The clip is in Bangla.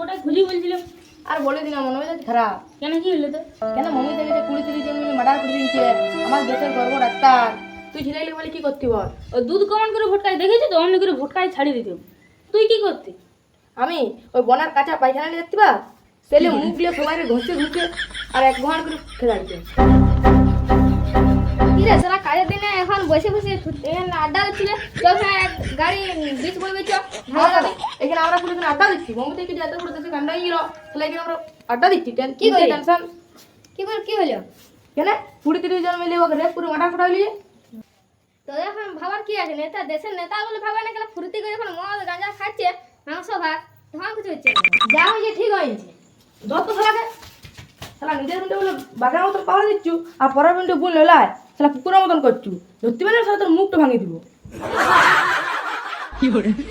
গোটাই খুলি বলছিলাম। আর বলে দিলাম মনে হয় খারাপ কেন কি হলো তো কেন মমি থেকে কুড়ি তিরিশ জন মার্ডার করে দিয়েছে? আমার দেশের গর্ব ডাক্তার। তুই ছেলে বলে কি করতে বল? ও দুধ কমান করে ভোটকাই দেখেছি তো? অমনি করে ভোটকাই ছাড়িয়ে দিত। তুই কি করতি? আমি ওই বনার কাঁচা পায়খানা নিয়ে দেখতে পা? সেলে মুখ দিয়ে সবাই ঘষে ঘুষে আর এক ঘণ্টা করে খেলা দিতে রে সারা কাজের দিনে এখন বসে বসে এখানে আড্ডা দিচ্ছিলে? চল হ্যাঁ গাড়ি বিচ বলবে চ ভালো হবে এখানে আমরা পুরো এখানে আড্ডা দিচ্ছি মমি থেকে যে এত বড় দেশে কান্ডা গেল তাহলে এখানে আমরা আড্ডা দিচ্ছি কি করি? টেনশন কি করে কি হলো কেন কুড়ি তিরিশ জন মিলে ওকে রেপ করে মার্ডার করা হইলি তো এখন ভাবার কি আছে নেতা দেশের নেতা বলে ভাবা না কেন ফুর্তি করে যখন মদ গাঁজা খাচ্ছে মাংস ভাত তখন কিছু হচ্ছে। যা হয়েছে ঠিক হয়েছে যত সালাকে সালা নিজের মিনিটে বলে বাঘের মতন পাহাড় দিচ্ছু আর পরের মিনিটে বুন ললায় সালা কুকুরের মতন করছু ধরতে পারলে সালা তোর মুখটা ভাঙিয়ে দিব 有人。